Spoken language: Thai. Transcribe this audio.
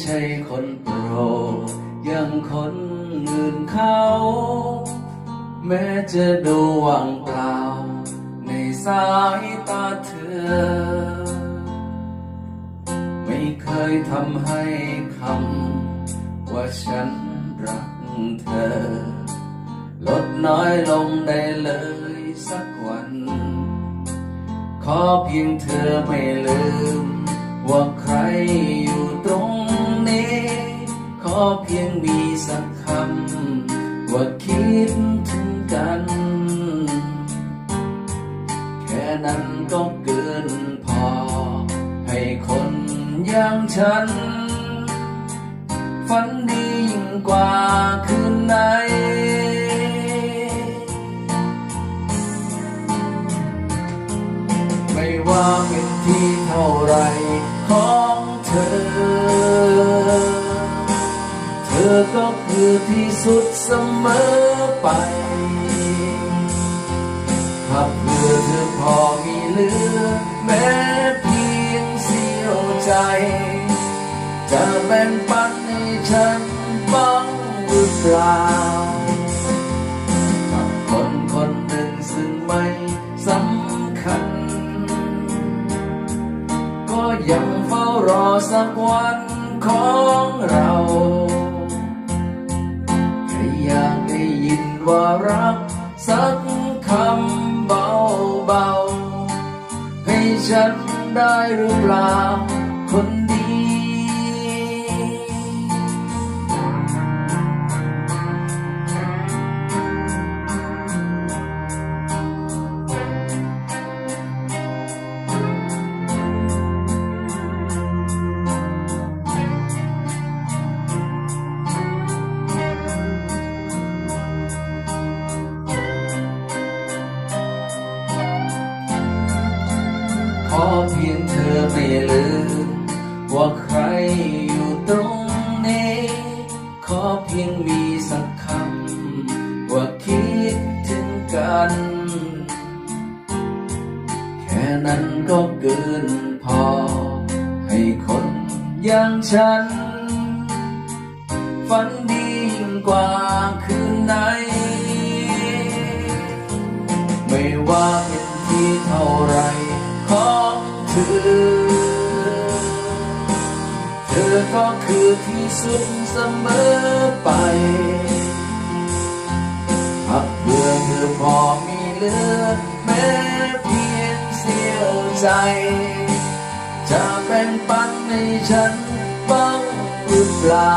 ใช่คนโปรดอย่างคนอื่นเขา แม้จะดูว่างเปล่า ในสายตาเธอ ไม่เคยทำให้คำว่าฉันรักเธอ ลดน้อยลงได้เลยสักวัน ขอเพียงเธอไม่ลืม ว่าใคร เพียงมีสักคำว่าคิดถึงกัน แค่นั้นก็เกินพอ ให้คนอย่างฉัน ฝันดียิ่งกว่าคืนไหนไม่ว่าเป็นที่เท่าไรของเธอ ก็คือที่สุดเสมอไปถ้าเพื่อเธอพอมีเหลือ แม้เพียงเสี้ยวใจ จะแบ่งปันให้ฉันบ้างหรือเปล่ากับคนคนหนึ่งซึ่งไม่สำคัญ ก็ยังเฝ้ารอสักวันของเรา ว่ารักสักคำเบาๆให้ฉันได้หรือเปล่าคน ยงเธอไม่ลืมว่าใครอยู่ตรงนี้ ขอเพียงมีสักคำว่าคิดถึงกัน แค่นั้นก็เกินพอ ให้คนอย่างฉัน ฝันดียิ่งกว่าคืนไหน ไม่ว่า อเธอเธอก็คือที่สุดเสมอไปหากเพื่อเธอพอมีเหลือ แม้เพียงเสี้ยวใจ จะแบ่งปันให้ฉันบ้างหรือเปล่า